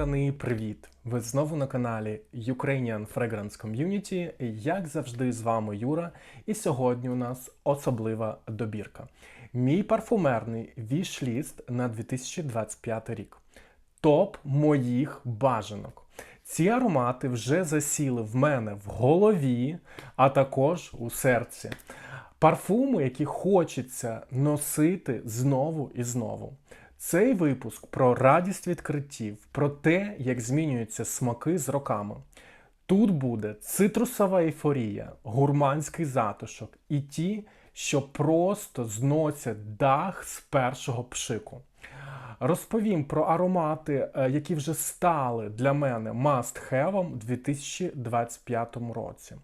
братани, привіт! Ви знову на каналі Ukrainian Fragrance Community. Як завжди, з вами Юра, і сьогодні у нас особлива добірка. Мій парфумерний віш-ліст на 2025 рік. Топ моїх бажанок. Ці аромати вже засіли в мене в голові, а також у серці. Парфуми, які хочеться носити знову і знову. Цей випуск про радість відкриттів, про те, як змінюються смаки з роками. Тут буде цитрусова ейфорія, гурманський затишок і ті, що просто зносять дах з першого пшику. Розповім про аромати, е, які вже стали для мене must-have у 2025 році.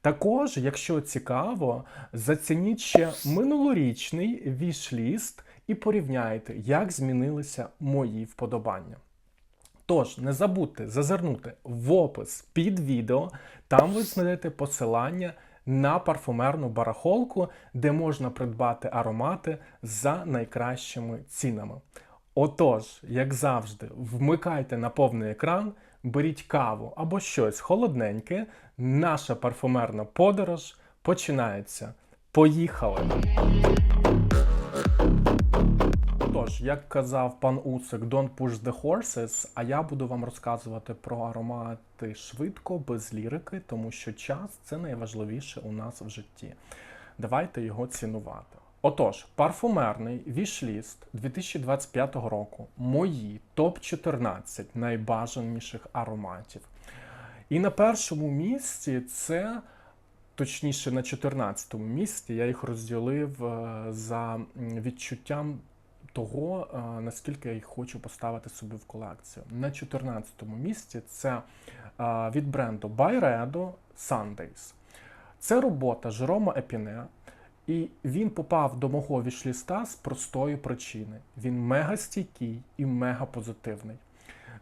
Також, якщо цікаво, зацініть ще минулорічний віш-ліст і порівняйте, як змінилися мої вподобання. Тож, не забудьте зазирнути в опис під відео, там ви знайдете посилання на парфумерну барахолку, де можна придбати аромати за найкращими цінами. Отож, як завжди, вмикайте на повний екран, беріть каву або щось холодненьке. Наша парфумерна подорож починається. Поїхали! Тож, як казав пан Уцик, don't push the horses, а я буду вам розказувати про аромати швидко, без лірики, тому що час це найважливіше у нас в житті. Давайте його цінувати. Отож, парфумерний вішліст 2025 року. Мої топ-14 найбажаніших ароматів. І на першому місці це, точніше, на 14-му місці я їх розділив е, за відчуттям того, е, наскільки я хочу поставити собі в колекцію. На 14-му місці це е, від бренду Byredo Sundays. Це робота Жерома Епіне. І він попав до мого вішліста з простої причини. Він мега стійкий і мега позитивний.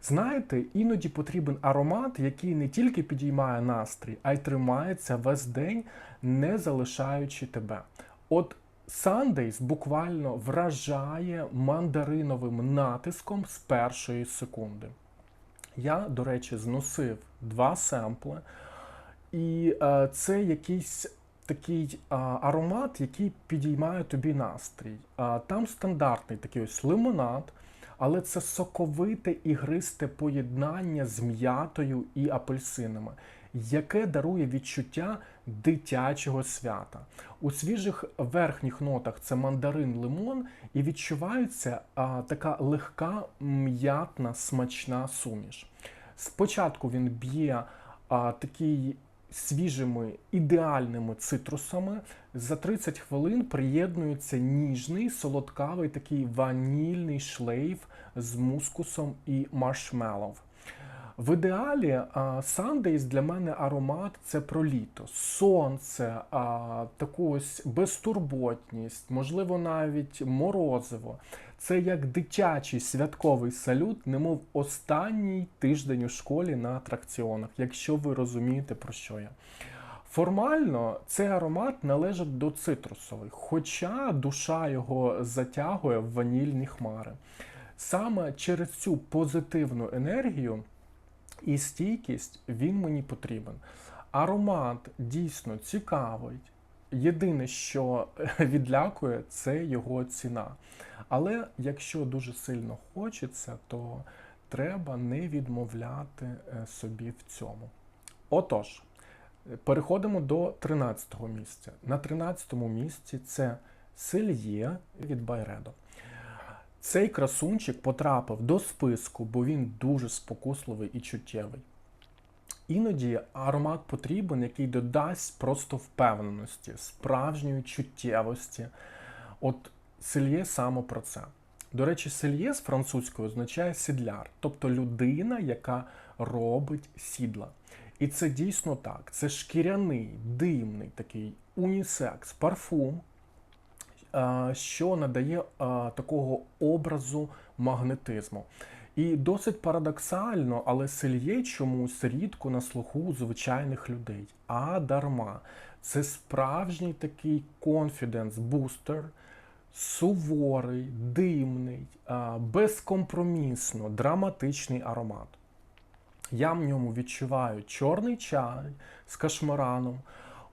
Знаєте, іноді потрібен аромат, який не тільки підіймає настрій, а й тримається весь день, не залишаючи тебе. От Sundays буквально вражає мандариновим натиском з першої секунди. Я, до речі, зносив два семпли, і е, це якийсь такий а, аромат, який підіймає тобі настрій. А, Там стандартний такий ось лимонад, але це соковите ігристе поєднання з м'ятою і апельсинами, яке дарує відчуття дитячого свята. У свіжих верхніх нотах це мандарин лимон, і відчувається а, така легка м'ятна смачна суміш. Спочатку він б'є а, такий свіжими ідеальними цитрусами. За 30 хвилин приєднується ніжний, солодкавий такий ванільний шлейф з мускусом і маршмеллов. В ідеалі Sundays для мене аромат це про літо, сонце, таку ось безтурботність, можливо, навіть морозиво. Це як дитячий святковий салют, немов останній тиждень у школі на атракціонах, якщо ви розумієте, про що я. Формально цей аромат належить до цитрусових, хоча душа його затягує в ванільні хмари. Саме через цю позитивну енергію і стійкість він мені потрібен. Аромат дійсно цікавий. Єдине, що відлякує, це його ціна. Але якщо дуже сильно хочеться, то треба не відмовляти е, собі в цьому. Отож, переходимо до 13-го місця. На 13-му місці це Сельє від Байредо. Цей красунчик потрапив до списку, бо він дуже спокусливий і чуттєвий. Іноді аромат потрібен, який додасть просто впевненості, справжньої чуттєвості. От сельє саме про це. До речі, сельє з французькою означає сідляр, тобто людина, яка робить сідла. І це дійсно так. Це шкіряний, димний такий унісекс, парфум, що надає такого образу магнетизму. І досить парадоксально, але сельє чомусь рідко на слуху звичайних людей. А дарма. Це справжній такий конфіденс-бустер, суворий, димний, безкомпромісно, драматичний аромат. Я в ньому відчуваю чорний чай з кашмараном,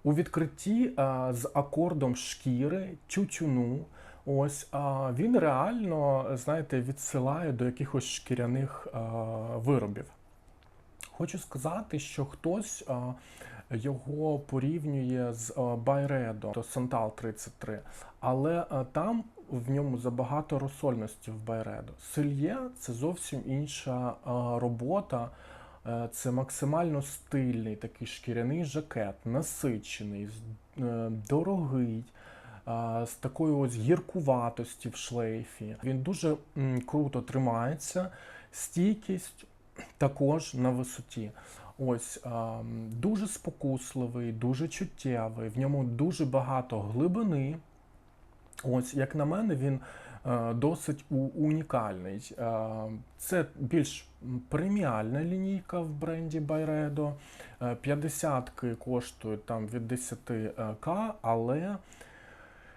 у відкритті а, з акордом шкіри, тютюну. Ось а, він реально, знаєте, відсилає до якихось шкіряних а, виробів. Хочу сказати, що хтось а, його порівнює з Байредо, то Сантал 33, але а, там в ньому забагато розсольності в Байредо. Сельє це зовсім інша а, робота. Е, Це максимально стильний такий шкіряний жакет, насичений, е, дорогий, з такою ось гіркуватості в шлейфі. Він дуже круто тримається, стійкість також на висоті. Ось дуже спокусливий, дуже чуттєвий, в ньому дуже багато глибини. Ось, як на мене, він е, досить у- унікальний. Е, Це більш преміальна лінійка в бренді. Е, 50-ки коштують там від 10к, але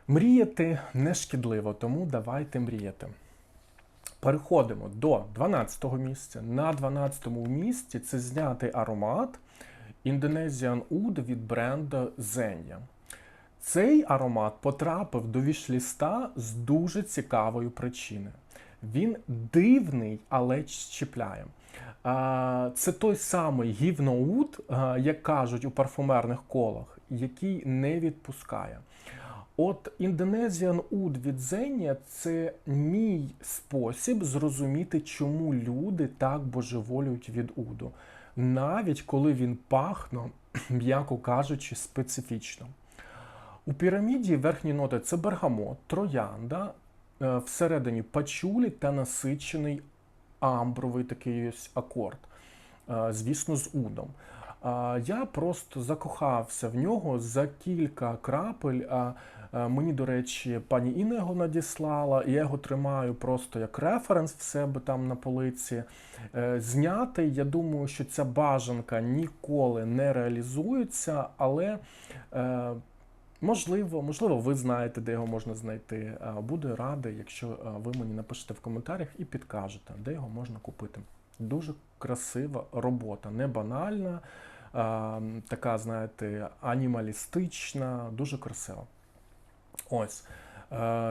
мріяти не шкідливо, тому давайте мріяти. Переходимо до 12-го місця. На 12-му місці це знятий аромат Indonesian Oud від бренду Zenya. Цей аромат потрапив до вішліста з дуже цікавої причини. Він дивний, але чіпляє. Це той самий гівноуд, як кажуть у парфумерних колах, який не відпускає. От Indonesian Oud від Зенія це мій спосіб зрозуміти, чому люди так божеволюють від уду, навіть коли він пахне, м'яко кажучи, специфічно. У піраміді верхні ноти це бергамот, троянда, е, всередині пачулі та насичений амбровий такий ось акорд, е, звісно, з удом. Я просто закохався в нього за кілька крапель. А е, мені, до речі, пані Інна його надіслала, я його тримаю просто як референс в себе там на полиці. Знятий, я думаю, що ця бажанка ніколи не реалізується, але. Можливо, можливо, ви знаєте, де його можна знайти. Буду радий, якщо ви мені напишете в коментарях і підкажете, де його можна купити. Дуже красива робота, не банальна, така, знаєте, анімалістична, дуже красива. Ось.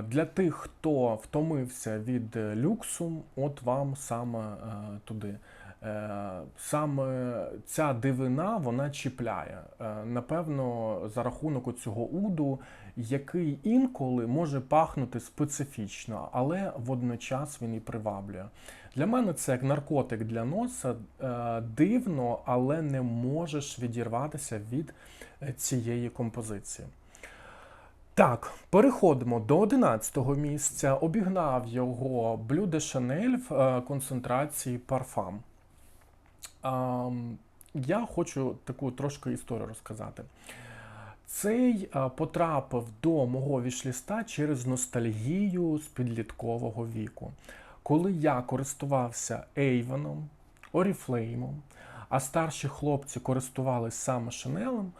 Для тих, хто втомився від люксу, от вам саме туди. Е, Саме ця дивина вона чіпляє. Е, Напевно, за рахунок цього уду, який інколи може пахнути специфічно, але водночас він і приваблює. Для мене це як наркотик для носа е, дивно, але не можеш відірватися від цієї композиції. Так, переходимо до 11-го місця. Обігнав його de Chanel в концентрації парфам. Я хочу таку трошки історію розказати. Цей потрапив до мого вішліста через ностальгію з підліткового віку. Коли я користувався Avon, Oriflame, а старші хлопці користувались саме Шанелем,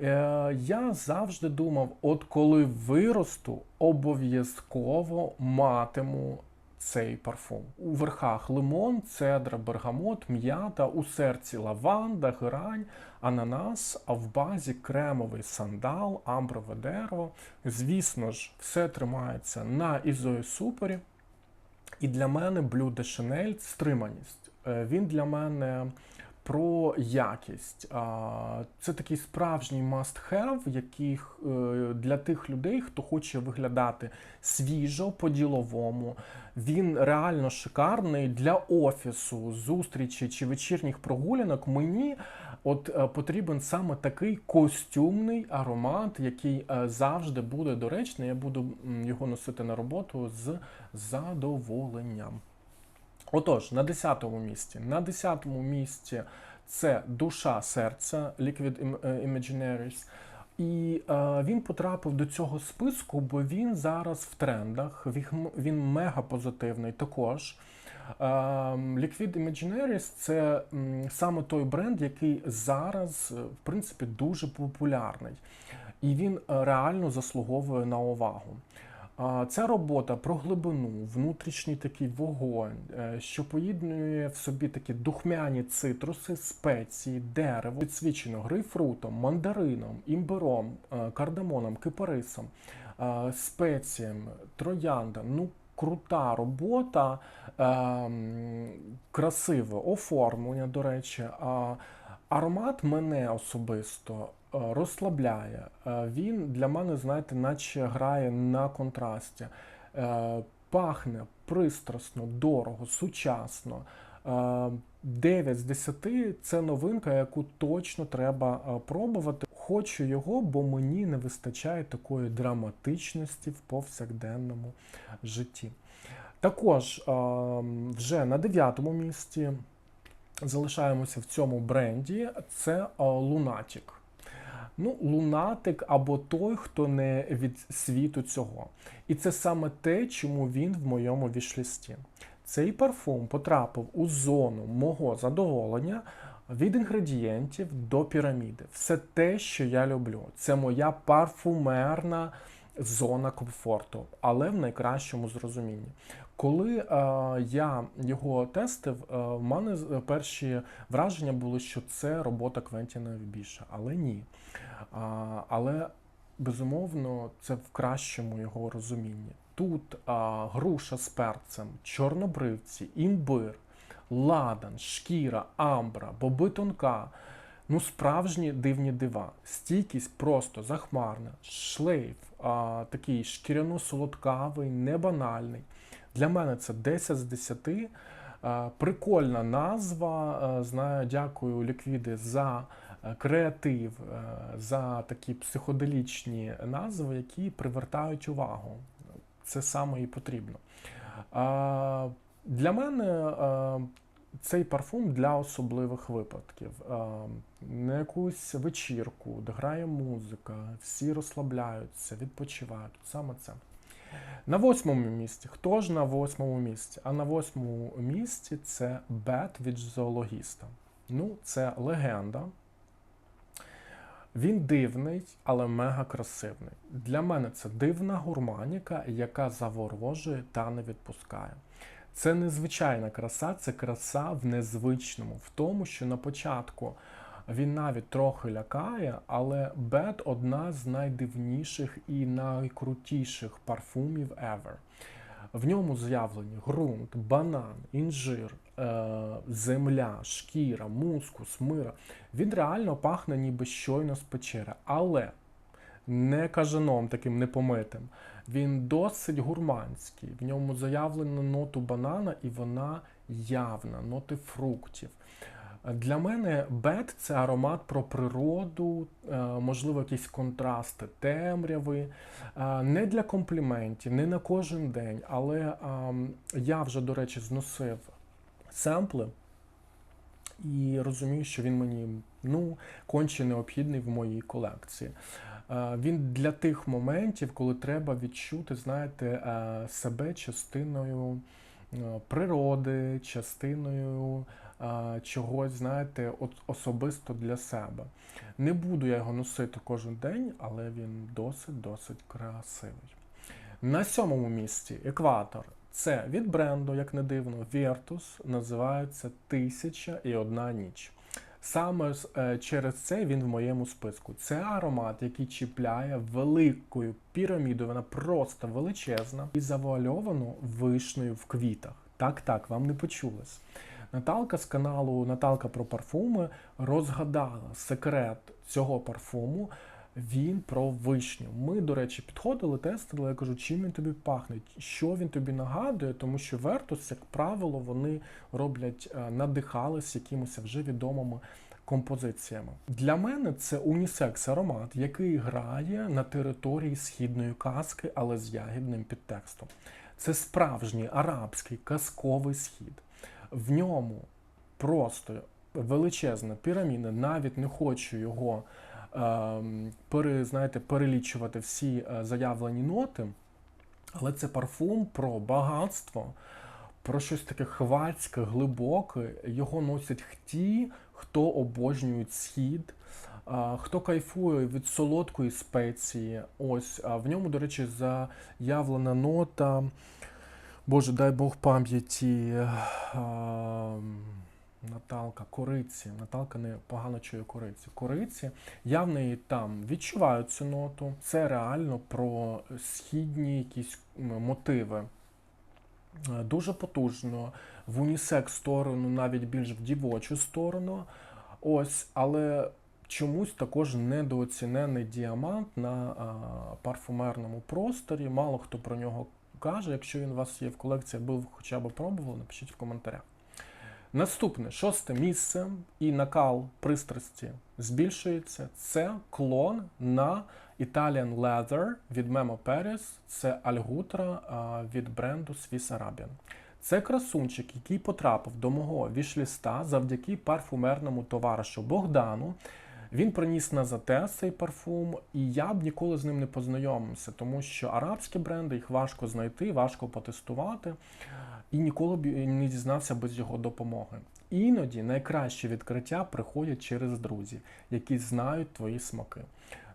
е, я завжди думав: от коли виросту, обов'язково матиму цей парфум. У верхах лимон, цедра, бергамот, м'ята, у серці лаванда, грань, ананас, а в базі кремовий сандал, амброве дерево. Звісно ж, все тримається на ізоїсупері. І для мене блюде de – стриманість. Е, Він для мене про якість. Це такий справжній must-have, яких е, для тих людей, хто хоче виглядати свіжо, по-діловому. Він реально шикарний для офісу, зустрічі чи вечірніх прогулянок. Мені от е, потрібен саме такий костюмний аромат, який е, завжди буде доречний. Я буду його носити на роботу з задоволенням. Отож, на 10-му місці. На 10-му місці це душа серця Liquid е, Imaginaries. І е, він потрапив до цього списку, бо він зараз в трендах. Він, він мега позитивний також. Е, Liquid Imaginaries це м, саме той бренд, який зараз, е, в принципі, дуже популярний. І він е, реально заслуговує на увагу. Ця робота про глибину, внутрішній такий вогонь, е, що поєднує в собі такі духмяні цитруси, спеції, дерево, підсвічено грейпфрутом, мандарином, імбиром, е, кардамоном, кипарисом, е, спеціями, трояндом. Ну, крута робота, ем, красиве оформлення, до речі. Аромат мене особисто е, розслабляє. Е, Він для мене, знаєте, наче грає на контрасті. Е, Пахне пристрасно, дорого, сучасно. Е, 9 з 10 це новинка, яку точно треба пробувати. Хочу його, бо мені не вистачає такої драматичності в повсякденному житті. Також е, вже на дев'ятому місці залишаємося в цьому бренді. Це е, Lunatic. Ну, лунатик або той, хто не від світу цього. І це саме те, чому він в моєму вішлісті. Цей парфум потрапив у зону мого задоволення від інгредієнтів до піраміди. Все те, що я люблю. Це моя парфумерна зона комфорту, але в найкращому зрозумінні. Коли е, я його тестив, е, в мене з- перші враження були, що це робота Квентіна Біша, але ні. Але безумовно це в кращому його розумінні. Тут груша з перцем, чорнобривці, імбир, ладан, шкіра, амбра, боби тонка. Ну, справжні дивні дива. Стійкість просто захмарна, шлейф, а, такий шкіряно-солодкавий, небанальний. Для мене це 10 з 10. Прикольна назва. Знаю, дякую Ліквіди за е, креатив, е, за такі психоделічні назви, які привертають увагу. Це саме і потрібно. Для мене е, цей парфум для особливих випадків. Е, На якусь вечірку, де грає музика, всі розслабляються, відпочивають. Саме це. На восьмому місці. Хто ж на восьмому місці? А на восьмому місці це Бет від зоологіста. Ну, це легенда. Він дивний, але мега красивий. Для мене це дивна гурманіка, яка заворожує та не відпускає. Це незвичайна краса, це краса в незвичному, в тому, що на початку він навіть трохи лякає, але Бет одна з найдивніших і найкрутіших парфумів ever. В ньому з'явлені ґрунт, банан, інжир, е, земля, шкіра, мускус, мира. Він реально пахне ніби щойно з печери, але не кажаном таким непомитим. Він досить гурманський. В ньому заявлено ноту банана, і вона явна, ноти фруктів. Для мене бет це аромат про природу, е, можливо, якісь контрасти, темряви. Е, Не для компліментів, не на кожен день, але я вже, до речі, зносив семпли і розумію, що він мені ну, конче необхідний в моїй колекції. Е, Він для тих моментів, коли треба відчути, знаєте, себе частиною природи, частиною чогось, знаєте, от особисто для себе. Не буду я його носити кожен день, але він досить-досить красивий. На сьомому місці екватор. Це від бренду, як не дивно, Virtus, називається Тисяча і одна ніч. Саме е, через це він в моєму списку. Це аромат, який чіпляє великою пірамідою, вона просто величезна і завуальовано вишнею в квітах. Так, так, вам не почулось. Наталка з каналу Наталка про парфуми розгадала секрет цього парфуму. Він про вишню. Ми, до речі, підходили, тестили. Я кажу, чим він тобі пахне, що він тобі нагадує, тому що Вертус, як правило, вони роблять, е, надихались якимось вже відомими композиціями. Для мене це унісекс аромат, який грає на території східної казки, але з ягідним підтекстом. Це справжній арабський казковий схід. В ньому просто величезна піраміда, навіть не хочу його ем, пере, знаєте, перелічувати всі е, заявлені ноти, але це парфум про багатство, про щось таке хвацьке, глибоке. Його носять ті, хто обожнюють схід. А, Хто кайфує від солодкої спеції, ось в ньому, до речі, заявлена нота. Боже, дай Бог пам'яті. Наталка, кориці. Наталка не погано чує кориці. Кориці. Я в неї там відчуваю цю ноту. Це реально про східні якісь мотиви. Е, Дуже потужно, в унісекс сторону, навіть більш в дівочу сторону. Ось, але чомусь також недооцінений діамант на парфумерному просторі. Мало хто про нього каже. Якщо він у вас є в колекції, або ви хоча б пробували, напишіть в коментарях. Наступне шосте місце і накал пристрасті збільшується. Це клон на Italian Leather від Memo Paris. Це Альгутра від бренду Swiss Arabian. Це красунчик, який потрапив до мого вішліста завдяки парфумерному товаришу Богдану. Він приніс на затест цей парфум, і я б ніколи з ним не познайомився, тому що арабські бренди їх важко знайти, важко потестувати, і ніколи б не дізнався без його допомоги. Іноді найкращі відкриття приходять через друзів, які знають твої смаки.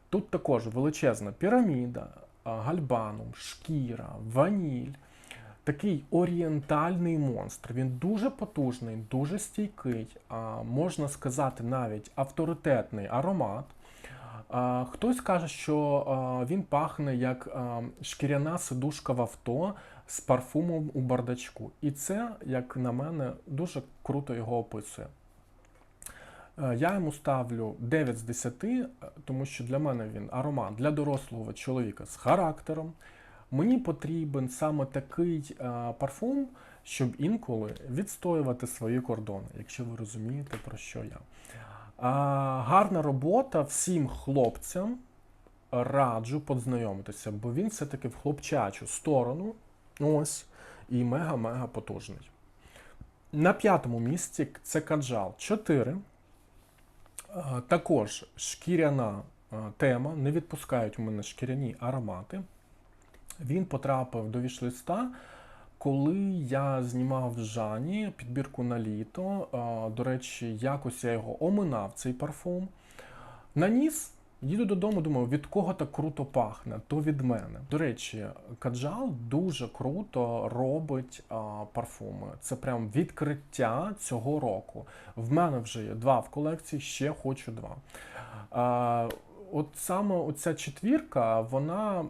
Тут також величезна піраміда, гальбанум, шкіра, ваніль. Такий орієнтальний монстр. Він дуже потужний, дуже стійкий, а, можна сказати, навіть авторитетний аромат. А, Хтось каже, що а, він пахне як а, шкіряна сидушка в авто з парфумом у бардачку. І це, як на мене, дуже круто його описує. Е, Я йому ставлю 9 з 10, е, тому що для мене він аромат для дорослого чоловіка з характером. Мені потрібен саме такий е, парфум, щоб інколи відстоювати свої кордони, якщо ви розумієте, про що я. А, гарна робота всім хлопцям раджу познайомитися, бо він все-таки в хлопчачу сторону. Ось, і мега-мега потужний. На п'ятому місці це каджал 4. Е, Також шкіряна тема. Не відпускають у мене шкіряні аромати. Він потрапив до вішлиста, коли я знімав Жані підбірку на літо. До речі, якось я його оминав, цей парфум. Наніс, їду додому, думаю, від кого так круто пахне, то від мене. До речі, Каджал дуже круто робить а, парфуми. Це прям відкриття цього року. В мене вже є два в колекції, ще хочу два. А, От саме оця четвірка, вона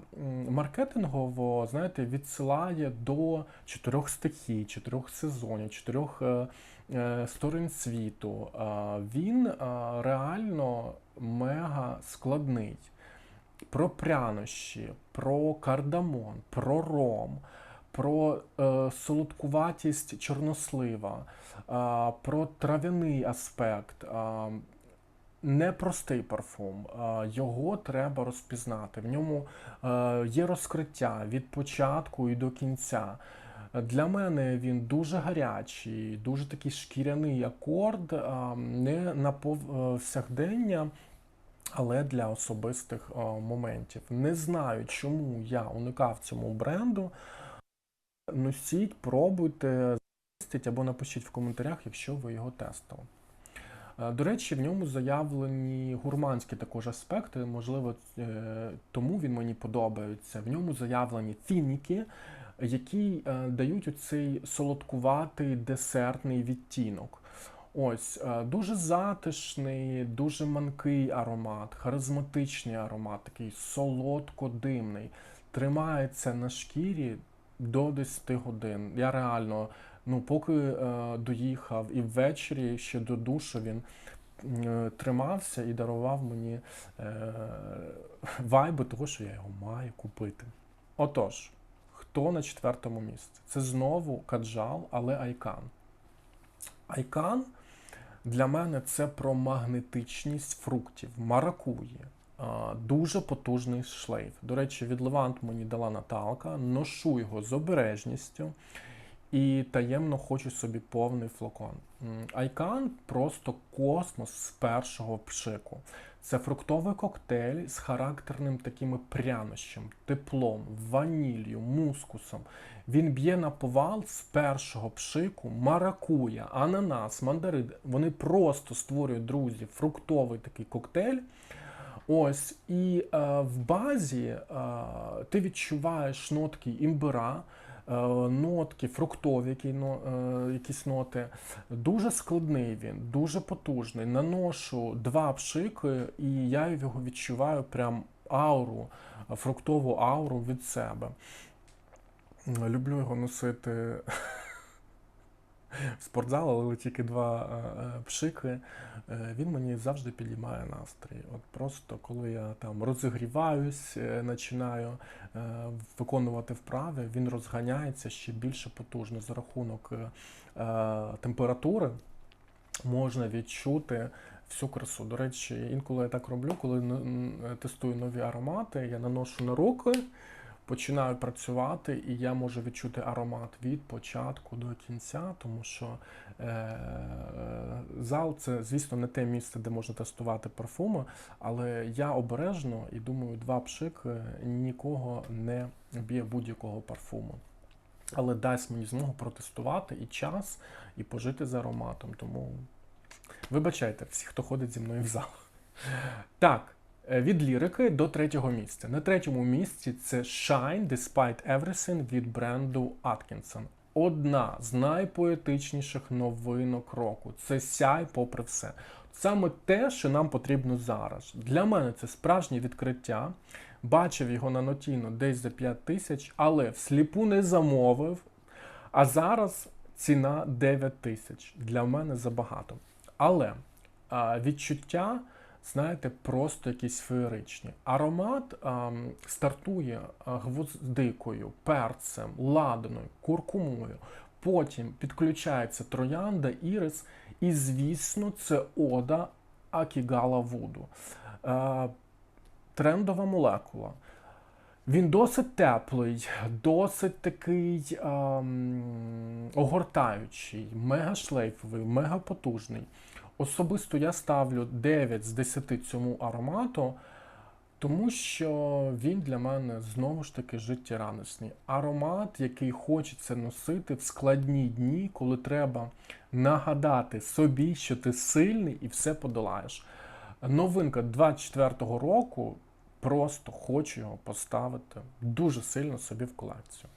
маркетингово, знаєте, відсилає до чотирьох стихій, чотирьох сезонів, чотирьох е, е, сторон світу. Він а, реально мега складний. Про прянощі, про кардамон, про ром, про е, солодкуватість чорнослива, а, про трав'яний аспект. А, непростий парфум. Його треба розпізнати. В ньому е, є розкриття від початку і до кінця. Для мене він дуже гарячий, дуже такий шкіряний акорд, не на повсякдення, але для особистих моментів. Не знаю, чому я уникав цьому бренду. Носіть, пробуйте, або напишіть в коментарях, якщо ви його тестили. Е, До речі, в ньому заявлені гурманські також аспекти, можливо, е, тому він мені подобається. В ньому заявлені фініки, які е, дають оцей солодкуватий десертний відтінок. Ось дуже затишний, дуже манкий аромат, харизматичний аромат, такий солодко-димний. Тримається на шкірі до 10 годин. Я реально, ну, поки е, доїхав і ввечері ще до душу він е, тримався і дарував мені е, вайби того, що я його маю купити. Отож, хто на четвертому місці? Це знову каджал, але айкан. Айкан для мене це про магнетичність фруктів, маракуї. Дуже потужний шлейф. До речі, від Левант мені дала Наталка, ношу його з обережністю. І таємно хочу собі повний флакон. Айкан просто космос з першого пшику. Це фруктовий коктейль з характерним такими прянощем, теплом, ваніллю, мускусом. Він б'є на повал з першого пшику, маракуя, ананас, мандарин. Вони просто створюють друзі фруктовий такий коктейль. Ось, і е, в базі е, ти відчуваєш нотки імбира, нотки фруктові, е, якісь ноти. Дуже складний він, дуже потужний. Наношу два пшики, і я його відчуваю прям ауру, е, фруктову ауру від себе. Люблю його носити в спортзал, але тільки два е, е, пшики. Е, Він мені завжди підіймає настрій. От просто коли я там розігріваюсь, починаю виконувати вправи, він розганяється ще більше потужно за рахунок температури. Можна відчути всю красу. До речі, інколи я так роблю, коли тестую нові аромати, я наношу на руки, починаю працювати, і я можу відчути аромат від початку до кінця, тому що е, зал це, звісно, не те місце, де можна тестувати парфуми, але я обережно і думаю, два пшики нікого не б'є будь-якого парфуму. Але дасть мені змогу протестувати і час, і пожити з ароматом. Тому вибачайте всі, хто ходить зі мною в зал. Так, е, від лірики до третього місця. На третьому місці це Shine Despite Everything від бренду Atkinson. Одна з найпоетичніших новинок року. Це сяй попри все. Саме те, що нам потрібно зараз. Для мене це справжнє відкриття. Бачив його на нотіно десь за 5 тисяч, але всліпу не замовив. А зараз ціна 9 тисяч. Для мене забагато. Але а, відчуття, знаєте, просто якісь феєричні. Аромат ам, стартує а, гвоздикою, перцем, ладаною, куркумою. Потім підключається троянда, ірис, і, звісно, це ода Акігала Вуду. Е, трендова молекула. Він досить теплий, досить такий ем, огортаючий, мегашлейфовий, мегапотужний. Особисто я ставлю 9 з 10 цьому аромату, тому що він для мене знову ж таки життєрадісний. Аромат, який хочеться носити в складні дні, коли треба нагадати собі, що ти сильний і все подолаєш. Новинка 24-го року. Просто хочу його поставити дуже сильно собі в колекцію.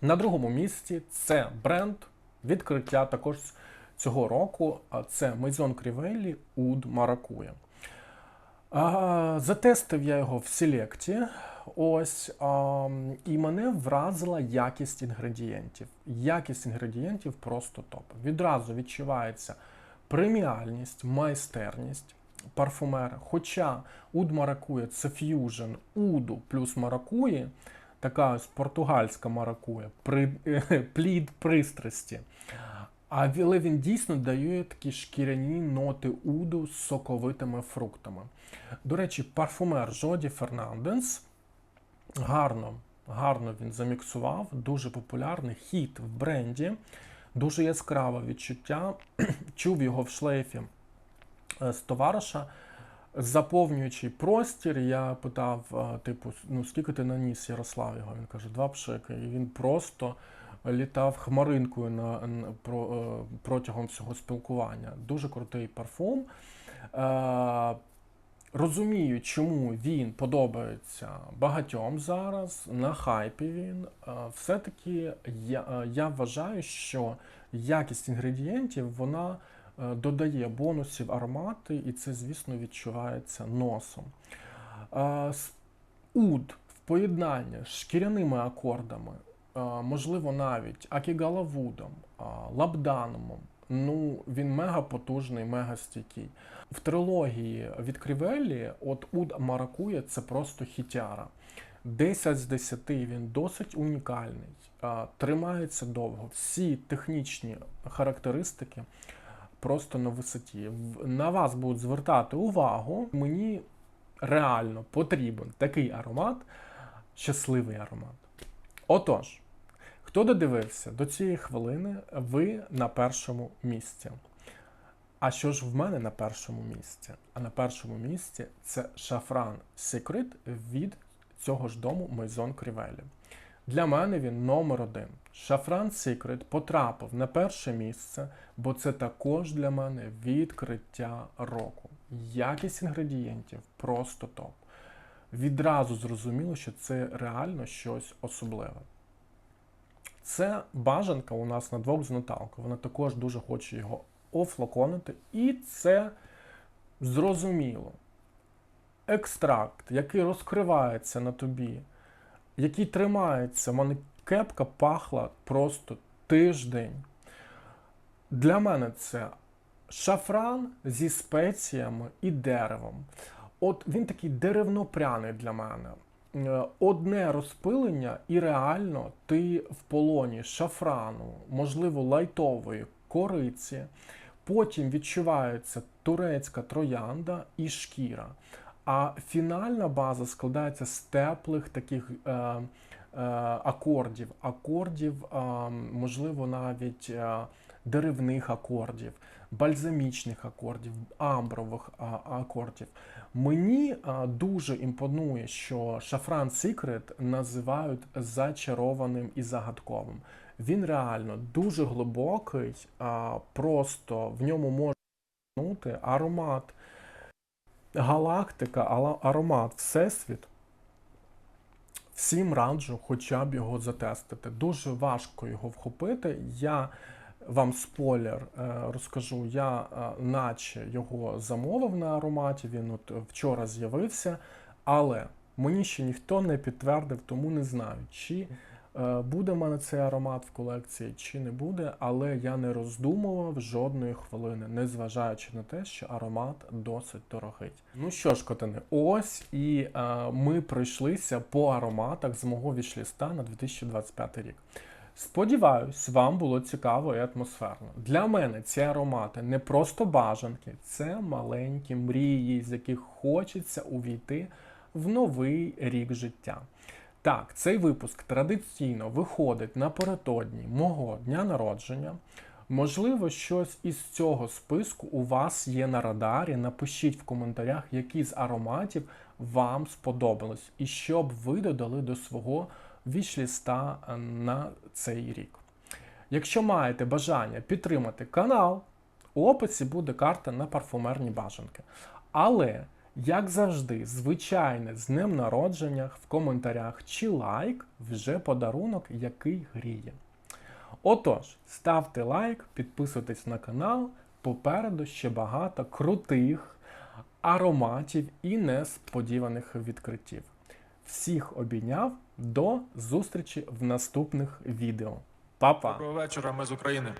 На другому місці це бренд відкриття також цього року. Це Crivelli Oud Maracuja. А, Затестив я його в Селекті. Ось, а, і мене вразила якість інгредієнтів. Якість інгредієнтів просто топ. Відразу відчувається преміальність, майстерність парфумера. Хоча уд маракуя це ф'южн уду плюс маракуї, така ось португальська маракуя, при, плід пристрасті. А він дійсно дає такі шкіряні ноти уду з соковитими фруктами. До речі, парфумер Жоді Фернандес гарно, гарно він заміксував, дуже популярний хіт в бренді, дуже яскраве відчуття. Чув його в шлейфі е, з товариша. Заповнюючи простір, я питав, е, типу, ну скільки ти наніс Ярослав його? Він каже, два пшики. І він просто літав хмаринкою на, про, е, протягом всього спілкування. Дуже крутий парфум. Е, розумію, чому він подобається багатьом зараз. На хайпі він. Е, все-таки я, я вважаю, що якість інгредієнтів вона додає бонусів аромати, і це, звісно, відчувається носом. Уд в поєднанні з шкіряними акордами, можливо, навіть акігалавудом, е, лабданумом. Ну, він мега потужний, мега стійкий. В трилогії від Крівеллі, от Уд Маракуя це просто хітяра. 10 з 10 він досить унікальний, е, тримається довго. Всі технічні характеристики просто на висоті. На вас будуть звертати увагу. Мені реально потрібен такий аромат, щасливий аромат. Отож, Хто додивився до цієї хвилини, ви на першому місці. А що ж в мене на першому місці? А на першому місці це шафран Secret від цього ж дому Maison Крівелі. Для мене він номер один. Шафран Secret потрапив на перше місце, бо це також для мене відкриття року. Якість інгредієнтів просто топ. Відразу зрозуміло, що це реально щось особливе. Це бажанка у нас на двох з Наталкою. Вона також дуже хоче його офлаконити. І це зрозуміло. Екстракт, який розкривається на тобі, який тримається. У мене кепка пахла просто тиждень. Для мене це шафран зі спеціями і деревом. От він такий деревно-пряний для мене. Е, Одне розпилення, і реально ти в полоні шафрану, можливо, лайтової кориці. Потім відчувається турецька троянда і шкіра. А фінальна база складається з теплих таких е, е, акордів, акордів, е, можливо, навіть е, деревних акордів, бальзамічних акордів, амбрових акордів. Мені дуже імпонує, що Шафран Secret називають зачарованим і загадковим. Він реально дуже глибокий, просто в ньому можна бути аромат галактика, ала- аромат Всесвіт. Всім раджу хоча б його затестити. Дуже важко його вхопити. Я вам спойлер е, розкажу. Я е, наче його замовив на ароматі. Він от вчора з'явився, але мені ще ніхто не підтвердив, тому не знаю, чи е, буде в мене цей аромат в колекції, чи не буде. Але я не роздумував жодної хвилини, незважаючи на те, що аромат досить дорогий. Ну що ж, котини, ось і ми пройшлися по ароматах з мого вішліста на 2025 рік. Сподіваюсь, вам було цікаво і атмосферно. Для мене ці аромати не просто бажанки, це маленькі мрії, з яких хочеться увійти в новий рік життя. Так, цей випуск традиційно виходить напередодні мого дня народження. Можливо, щось із цього списку у вас є на радарі. Напишіть в коментарях, які з ароматів вам сподобались, і що б ви додали до свого вішліста на цей рік. Якщо маєте бажання підтримати канал, у описі буде карта на парфумерні бажанки. Але, як завжди, звичайне з днем народження в коментарях чи лайк вже подарунок, який гріє. Отож, ставте лайк, підписуйтесь на канал. Попереду ще багато крутих ароматів і несподіваних відкриттів. Всіх обійняв. До зустрічі в наступних відео. Па-па! Доброго вечора, ми з України.